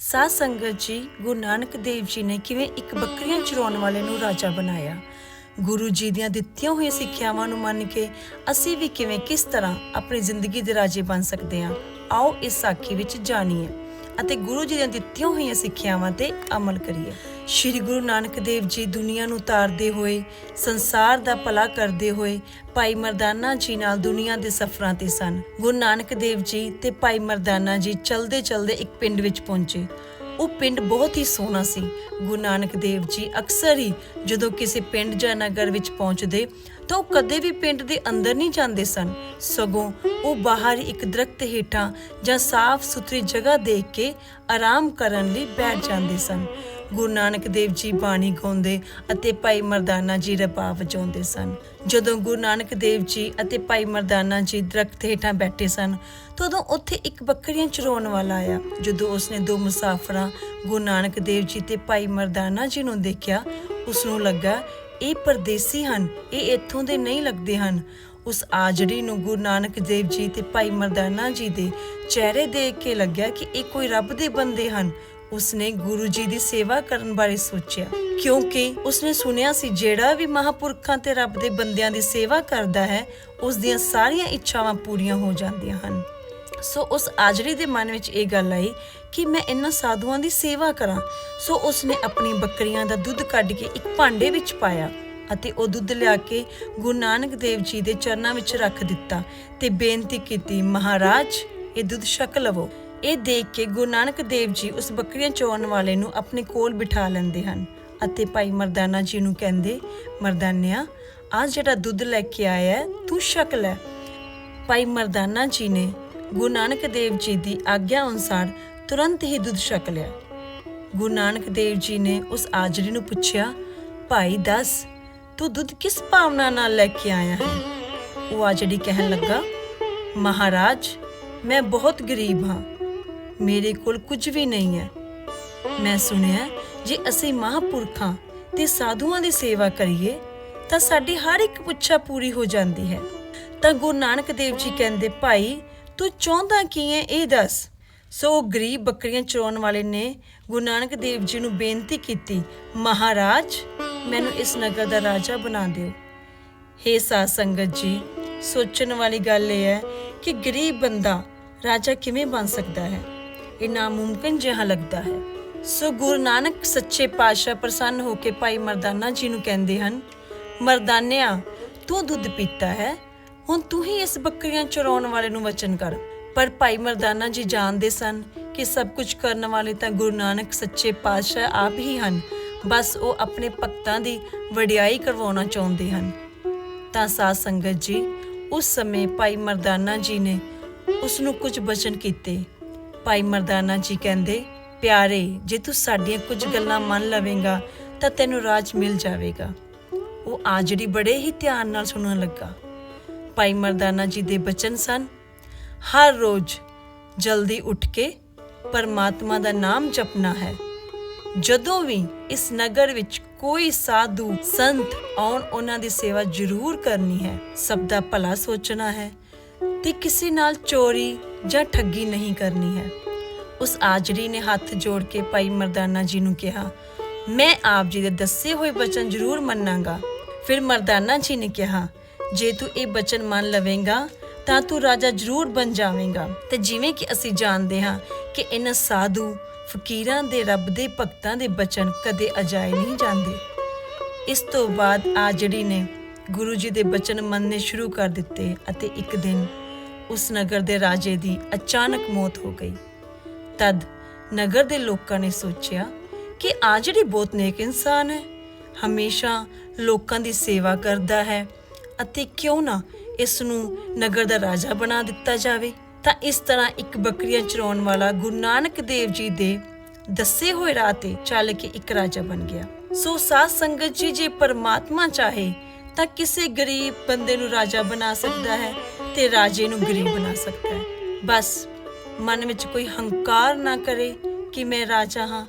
ਸਾਧ ਸੰਗਤ ਜੀ, ਗੁਰੂ ਨਾਨਕ ਦੇਵ ਜੀ ਨੇ ਕਿਵੇਂ ਇੱਕ ਬੱਕਰੀਆਂ ਚਰਾਉਣ ਵਾਲੇ ਨੂੰ ਰਾਜਾ ਬਣਾਇਆ? ਗੁਰੂ ਜੀ ਦੀਆਂ ਦਿੱਤੀਆਂ ਹੋਈਆਂ ਸਿੱਖਿਆਵਾਂ ਨੂੰ ਮੰਨ ਕੇ ਅਸੀਂ ਵੀ ਕਿਵੇਂ ਕਿਸ ਤਰ੍ਹਾਂ ਆਪਣੀ ਜ਼ਿੰਦਗੀ ਦੇ ਰਾਜੇ ਬਣ ਸਕਦੇ ਹਾਂ? ਆਓ ਇਸ ਸਾਖੀ ਵਿੱਚ ਜਾਣੀਏ। ਅਤੇ ਗੁਰੂ ਜੀ ਦੀਆਂ ਦਿੱਤੀਆਂ ਹੋਈਆਂ ਸਿੱਖਿਆਵਾਂ ਤੇ ਅਮਲ ਕਰੀਏ। ਸ਼੍ਰੀ ਗੁਰੂ ਨਾਨਕ ਦੇਵ ਜੀ ਦੁਨੀਆ ਨੂੰ ਤਾਰਦੇ ਹੋਏ, ਸੰਸਾਰ ਦਾ ਭਲਾ ਕਰਦੇ ਹੋਏ, ਭਾਈ ਮਰਦਾਨਾ ਜੀ ਨਾਲ ਦੁਨੀਆ ਦੇ ਸਫ਼ਰਾਂ ਤੇ ਸਨ। ਗੁਰੂ ਨਾਨਕ ਦੇਵ ਜੀ ਤੇ ਭਾਈ ਮਰਦਾਨਾ ਜੀ ਚਲਦੇ ਚਲਦੇ ਇੱਕ ਪਿੰਡ ਵਿੱਚ ਪਹੁੰਚੇ। ਉਹ ਪਿੰਡ ਬਹੁਤ ਹੀ ਸੋਹਣਾ ਸੀ। ਗੁਰੂ ਨਾਨਕ ਦੇਵ ਜੀ ਅਕਸਰ ਹੀ ਜਦੋਂ ਕਿਸੇ ਪਿੰਡ ਜਾਂ ਨਗਰ ਵਿੱਚ ਪਹੁੰਚਦੇ ਤਾਂ ਉਹ ਕਦੇ ਵੀ ਪਿੰਡ ਦੇ ਅੰਦਰ ਨਹੀਂ ਜਾਂਦੇ ਸਨ। ਸਗੋਂ ਉਹ ਬਾਹਰ ਇੱਕ ਦਰਖਤ ਹੇਠਾਂ ਜਾਂ ਸਾਫ਼ ਸੁਥਰੀ ਜਗ੍ਹਾ ਦੇਖ ਕੇ ਆਰਾਮ ਕਰਨ ਲਈ ਬੈਠ ਜਾਂਦੇ ਸਨ। ਗੁਰੂ ਨਾਨਕ ਦੇਵ ਜੀ ਬਾਣੀ ਗਾਉਂਦੇ ਅਤੇ ਭਾਈ ਮਰਦਾਨਾ ਜੀ ਰਬਾਬ ਵਜਾਉਂਦੇ ਸਨ। ਜਦੋਂ ਗੁਰੂ ਨਾਨਕ ਦੇਵ ਜੀ ਅਤੇ ਭਾਈ ਮਰਦਾਨਾ ਜੀ ਦਰਖਤ ਹੇਠਾਂ ਬੈਠੇ ਸਨ, ਤਾਂ ਉਦੋਂ ਉੱਥੇ ਇੱਕ ਬੱਕਰੀਆਂ ਚਰਾਉਣ ਵਾਲਾ ਆਇਆ। ਜਦੋਂ ਉਸਨੇ ਦੋ ਮੁਸਾਫਰਾਂ ਗੁਰੂ ਨਾਨਕ ਦੇਵ ਜੀ ਤੇ ਭਾਈ ਮਰਦਾਨਾ ਜੀ ਨੂੰ ਦੇਖਿਆ ਉਸ ਨੂੰ ਲੱਗਾ ਇਹ ਪਰਦੇਸੀ ਹਨ, ਇਹ ਇੱਥੋਂ ਦੇ ਨਹੀਂ ਲੱਗਦੇ ਹਨ। ਉਸ ਆਜੜੀ ਨੂੰ ਗੁਰੂ ਨਾਨਕ ਦੇਵ ਜੀ ਤੇ ਭਾਈ ਮਰਦਾਨਾ ਜੀ ਦੇ ਚਿਹਰੇ ਦੇਖ ਕੇ ਲੱਗਿਆ ਕਿ ਇਹ ਕੋਈ ਰੱਬ ਦੇ ਬੰਦੇ ਹਨ। ਉਸਨੇ ਗੁਰੂ ਜੀ ਦੀ ਸੇਵਾ ਕਰਨ ਬਾਰੇ ਸੋਚਿਆ, ਕਿਉਂਕਿ ਉਸਨੇ ਸੁਣਿਆ ਸੀ ਜਿਹੜਾ ਵੀ ਮਹਾਪੁਰਖਾਂ ਤੇ ਰੱਬ ਦੇ ਬੰਦਿਆਂ ਦੀ ਸੇਵਾ ਕਰਦਾ ਹੈ, ਉਸ ਦੀਆਂ ਸਾਰੀਆਂ ਇੱਛਾਵਾਂ ਪੂਰੀਆਂ ਹੋ ਜਾਂਦੀਆਂ ਹਨ। ਸੋ ਉਸ ਆਜੜੀ ਦੇ ਮਨ ਵਿੱਚ ਇਹ ਗੱਲ ਆਈ ਕਿ ਮੈਂ ਇਹਨਾਂ ਸਾਧੂਆਂ ਦੀ ਸੇਵਾ ਕਰਾਂ। ਸੋ ਉਸਨੇ ਆਪਣੀ ਬੱਕਰੀਆਂ ਦਾ ਦੁੱਧ ਕੱਢ ਕੇ ਇੱਕ ਭਾਂਡੇ ਵਿੱਚ ਪਾਇਆ ਅਤੇ ਉਹ ਦੁੱਧ ਲਿਆ ਕੇ ਗੁਰੂ ਨਾਨਕ ਦੇਵ ਜੀ ਦੇ ਚਰਨਾਂ ਵਿੱਚ ਰੱਖ ਦਿੱਤਾ ਤੇ ਬੇਨਤੀ ਕੀਤੀ, ਮਹਾਰਾਜ, ਇਹ ਦੁੱਧ ਛਕ ਲਵੋ। ਇਹ ਦੇਖ ਕੇ ਗੁਰੂ ਨਾਨਕ ਦੇਵ ਜੀ ਉਸ ਬੱਕਰੀਆਂ ਚੋਣ ਵਾਲੇ ਨੂੰ ਆਪਣੇ ਕੋਲ ਬਿਠਾ ਲੈਂਦੇ ਹਨ ਅਤੇ ਭਾਈ ਮਰਦਾਨਾ ਜੀ ਨੂੰ ਕਹਿੰਦੇ, ਮਰਦਾਨਿਆ, ਆਹ ਜਿਹੜਾ ਦੁੱਧ ਲੈ ਕੇ ਆਇਆ ਤੂੰ ਛਕ ਲੈ। ਭਾਈ ਮਰਦਾਨਾ ਜੀ ਨੇ ਗੁਰੂ ਨਾਨਕ ਦੇਵ ਜੀ ਦੀ ਆਗਿਆ ਅਨੁਸਾਰ ਤੁਰੰਤ ਹੀ ਦੁੱਧ ਛਕ ਲਿਆ। ਗੁਰੂ ਨਾਨਕ ਦੇਵ ਜੀ ਨੇ ਉਸ ਆਜੜੀ ਨੂੰ ਪੁੱਛਿਆ, ਭਾਈ, ਦੱਸ, ਤੂੰ ਦੁੱਧ ਕਿਸ ਭਾਵਨਾ ਨਾਲ ਲੈ ਕੇ ਆਇਆ ਹੈ? ਉਹ ਆਜੜੀ ਕਹਿਣ ਲੱਗਾ, ਮਹਾਰਾਜ, ਮੈਂ ਬਹੁਤ ਗਰੀਬ ਹਾਂ। ਮੇਰੇ ਕੋਲ ਕੁਝ ਵੀ ਨਹੀਂ ਹੈ। ਮੈਂ ਸੁਣਿਆ ਜੇ ਅਸੀਂ ਮਹਾਪੁਰਖਾਂ ਤੇ ਸਾਧੂਆਂ ਦੀ ਸੇਵਾ ਕਰੀਏ, ਤਾਂ ਸਾਡੀ ਹਰ ਇੱਕ ਪੁੱਛਾ ਪੂਰੀ ਹੋ ਜਾਂਦੀ ਹੈ। ਤਾਂ ਗੁਰੂ ਨਾਨਕ ਦੇਵ ਜੀ ਕਹਿੰਦੇ, ਭਾਈ ਤੂੰ ਚਾਹੁੰਦਾ ਕੀ ਹੈ? ਇਹ ਦੱਸ। ਸੋ ਉਹ ਗਰੀਬ ਬੱਕਰੀਆਂ ਚਰਾਉਣ ਵਾਲੇ ਨੇ ਗੁਰੂ ਨਾਨਕ ਦੇਵ ਜੀ ਨੂੰ ਬੇਨਤੀ ਕੀਤੀ, ਮਹਾਰਾਜ, ਮੈਨੂੰ ਇਸ ਨਗਰ ਦਾ ਰਾਜਾ ਬਣਾ ਦਿਓ। ਹੇ ਸਾਧ ਸੰਗਤ ਜੀ, ਸੋਚਣ ਵਾਲੀ ਗੱਲ ਇਹ ਹੈ ਕਿ ਗਰੀਬ ਬੰਦਾ ਰਾਜਾ ਕਿਵੇਂ ਬਣ ਸਕਦਾ ਹੈ? ਇਹ ਨਾਮੁਮਕਿਨ ਜਿਹਾ ਲੱਗਦਾ ਹੈ। ਸੋ ਗੁਰੂ ਨਾਨਕ ਸੱਚੇ ਪਾਤਸ਼ਾਹ ਪ੍ਰਸੰਨ ਹੋ ਕੇ ਭਾਈ ਮਰਦਾਨਾ ਜੀ ਨੂੰ ਕਹਿੰਦੇ ਹਨ, ਮਰਦਾਨਿਆ, ਤੂੰ ਦੁੱਧ ਪੀਤਾ ਹੈ ਹੁਣ ਤੂੰ ਹੀ ਇਸ ਬੱਕਰੀਆਂ ਚਰਾਉਣ ਵਾਲੇ ਨੂੰ ਵਚਨ ਕਰ। ਪਰ ਭਾਈ ਮਰਦਾਨਾ ਜੀ ਜਾਣਦੇ ਸਨ ਕਿ ਸਭ ਕੁਝ ਕਰਨ ਵਾਲੇ ਤਾਂ ਗੁਰੂ ਨਾਨਕ ਸੱਚੇ ਪਾਤਸ਼ਾਹ ਆਪ ਹੀ ਹਨ। ਬਸ ਉਹ ਆਪਣੇ ਭਗਤਾਂ ਦੀ ਵਡਿਆਈ ਕਰਵਾਉਣਾ ਚਾਹੁੰਦੇ ਹਨ। ਤਾਂ ਸਾਧ ਸੰਗਤ ਜੀ, ਉਸ ਸਮੇਂ ਭਾਈ ਮਰਦਾਨਾ ਜੀ ਨੇ ਉਸ ਨੂੰ ਕੁਝ ਬਚਨ ਕੀਤੇ। ਭਾਈ ਮਰਦਾਨਾ ਜੀ ਕਹਿੰਦੇ, ਪਿਆਰੇ, ਜੇ ਤੂੰ ਸਾਡੀਆਂ ਕੁਝ ਗੱਲਾਂ ਮੰਨ ਲਵੇਂਗਾ, ਤਾਂ ਤੈਨੂੰ ਰਾਜ ਮਿਲ ਜਾਵੇਗਾ। ਉਹ ਆਜੜੀ ਬੜੇ ਹੀ ਧਿਆਨ ਨਾਲ ਸੁਣਨ ਲੱਗਾ। ਭਾਈ ਮਰਦਾਨਾ ਜੀ ਦੇ ਬਚਨ ਸਨ। ਹਰ ਰੋਜ਼ ਜਲਦੀ ਉੱਠ ਕੇ ਪਰਮਾਤਮਾ ਦਾ ਨਾਮ ਜਪਣਾ ਹੈ। ਜਦੋਂ ਵੀ ਇਸ ਨਗਰ ਵਿੱਚ ਕੋਈ ਸਾਧੂ, ਸੰਤ ਆਉਣ, ਉਹਨਾਂ ਦੀ ਸੇਵਾ ਜ਼ਰੂਰ ਕਰਨੀ ਹੈ। ਸਭ ਦਾ ਭਲਾ ਸੋਚਣਾ ਹੈ ਤੇ ਕਿਸੇ ਨਾਲ ਚੋਰੀ ਜਾਂ ਠੱਗੀ ਨਹੀਂ ਕਰਨੀ ਹੈ। ਉਸ ਆਜਰੀ ਨੇ ਹੱਥ ਜੋੜ ਕੇ ਭਾਈ ਮਰਦਾਨਾ ਜੀ ਨੂੰ ਕਿਹਾ, ਮੈਂ ਆਪ ਜੀ ਦੇ ਦੱਸੇ ਹੋਏ ਬਚਨ ਜ਼ਰੂਰ ਮੰਨਾਂਗਾ। ਫਿਰ ਮਰਦਾਨਾ ਜੀ ਨੇ ਕਿਹਾ ਜੇ ਤੂੰ ਇਹ ਬਚਨ ਮੰਨ ਲਵੇਂਗਾ, ਤਾਂ ਤੂੰ ਰਾਜਾ ਜ਼ਰੂਰ ਬਣ ਜਾਵੇਂਗਾ। ਤੇ ਜਿਵੇਂ ਕਿ ਅਸੀਂ ਜਾਣਦੇ ਹਾਂ ਕਿ ਇਹਨਾਂ ਸਾਧੂ ਫਕੀਰਾਂ ਦੇ ਰੱਬ ਦੇ ਭਗਤਾਂ ਦੇ ਬਚਨ ਕਦੇ ਅਜਾਏ ਨਹੀਂ ਜਾਂਦੇ। ਇਸ ਤੋਂ ਬਾਅਦ ਆਜੜੀ ਨੇ ਗੁਰੂ ਜੀ ਦੇ ਬਚਨ ਮੰਨਣੇ ਸ਼ੁਰੂ ਕਰ ਦਿੱਤੇ ਅਤੇ ਇੱਕ ਦਿਨ ਉਸ ਨਗਰ ਦੇ ਰਾਜੇ ਦੀ ਅਚਾਨਕ ਮੌਤ ਹੋ ਗਈ। ਤਦ ਨਗਰ ਦੇ ਲੋਕਾਂ ਨੇ ਸੋਚਿਆ ਕਿ ਆਜੜੀ ਬਹੁਤ ਨੇਕ ਇਨਸਾਨ ਹੈ, ਹਮੇਸ਼ਾ ਲੋਕਾਂ ਦੀ ਸੇਵਾ ਕਰਦਾ ਹੈ ਅਤੇ ਕਿਉਂ ਨਾ ਇਸ ਨੂੰ ਨਗਰ ਦਾ ਰਾਜਾ ਬਣਾ ਦਿੱਤਾ ਜਾਵੇ? ਤਾਂ ਇਸ ਤਰ੍ਹਾਂ ਇੱਕ ਬੱਕਰੀਆਂ ਚਰਾਉਣ ਵਾਲਾ ਗੁਰੂ ਨਾਨਕ ਦੇਵ ਜੀ ਦੇ ਦੱਸੇ ਹੋਏ ਰਾਹ ਤੇ ਚੱਲ ਕੇ ਇੱਕ ਰਾਜਾ ਬਣ ਗਿਆ। ਸੋ ਸਾਧ ਸੰਗਤ ਜੀ, ਜੇ ਪਰਮਾਤਮਾ ਚਾਹੇ, ਤਾਂ ਕਿਸੇ ਗਰੀਬ ਬੰਦੇ ਨੂੰ ਰਾਜਾ ਬਣਾ ਸਕਦਾ ਹੈ ਤੇ ਰਾਜੇ ਨੂੰ ਗਰੀਬ ਬਣਾ ਸਕਦਾ ਹੈ। ਬਸ ਮਨ ਵਿੱਚ ਕੋਈ ਹੰਕਾਰ ਨਾ ਕਰੇ ਕਿ ਮੈਂ ਰਾਜਾ ਹਾਂ।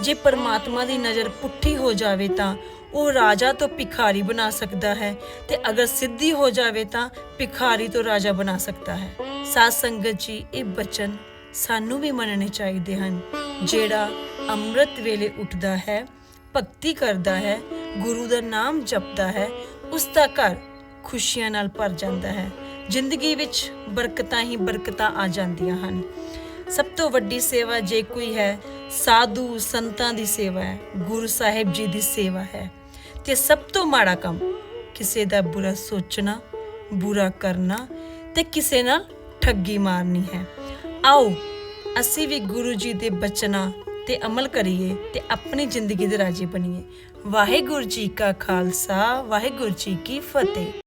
ਜੇ ਪਰਮਾਤਮਾ ਦੀ ਨਜ਼ਰ ਪੁੱਠੀ ਹੋ ਜਾਵੇ ਤਾਂ ਉਹ ਰਾਜਾ ਤੋਂ ਭਿਖਾਰੀ ਬਣਾ ਸਕਦਾ ਹੈ ਤੇ ਅਗਰ ਸਿੱਧੀ ਹੋ ਜਾਵੇ ਤਾਂ ਭਿਖਾਰੀ ਤੋਂ ਰਾਜਾ ਬਣਾ ਸਕਦਾ ਹੈ। ਸਾਧ ਸੰਗਤ ਜੀ, ਇਹ ਬਚਨ ਸਾਨੂੰ ਵੀ ਮੰਨਣੇ ਚਾਹੀਦੇ ਹਨ। ਜਿਹੜਾ ਅੰਮ੍ਰਿਤ ਵੇਲੇ ਉੱਠਦਾ ਹੈ, ਭਗਤੀ ਕਰਦਾ ਹੈ, ਗੁਰੂ ਦਾ ਨਾਮ ਜਪਦਾ ਹੈ, ਉਸ ਦਾ ਘਰ ਖੁਸ਼ੀਆਂ ਨਾਲ ਭਰ ਜਾਂਦਾ ਹੈ। ਜ਼ਿੰਦਗੀ ਵਿੱਚ ਬਰਕਤਾਂ ਹੀ ਬਰਕਤਾਂ ਆ ਜਾਂਦੀਆਂ ਹਨ। ਸਭ ਤੋਂ ਵੱਡੀ ਸੇਵਾ ਜੇ ਕੋਈ ਹੈ, ਸਾਧੂ ਸੰਤਾਂ ਦੀ ਸੇਵਾ ਹੈ, ਗੁਰੂ ਸਾਹਿਬ ਜੀ ਦੀ ਸੇਵਾ ਹੈ। ਤੇ ਸਭ ਤੋਂ ਮਾੜਾ ਕੰਮ ਕਿਸੇ ਦਾ ਬੁਰਾ ਸੋਚਣਾ, ਬੁਰਾ ਕਰਨਾ ਤੇ ਕਿਸੇ ਨਾਲ ਠੱਗੀ ਮਾਰਨੀ ਹੈ। ਆਓ, ਅਸੀਂ ਵੀ ਗੁਰੂ ਜੀ ਦੇ ਬਚਨਾਂ ਤੇ ਅਮਲ ਕਰੀਏ ਤੇ ਆਪਣੀ ਜ਼ਿੰਦਗੀ ਦੇ ਰਾਜੀ ਬਣੀਏ। ਵਾਹਿਗੁਰੂ ਜੀ ਕਾ ਖਾਲਸਾ, ਵਾਹਿਗੁਰੂ ਜੀ ਕੀ ਫਤਿਹ।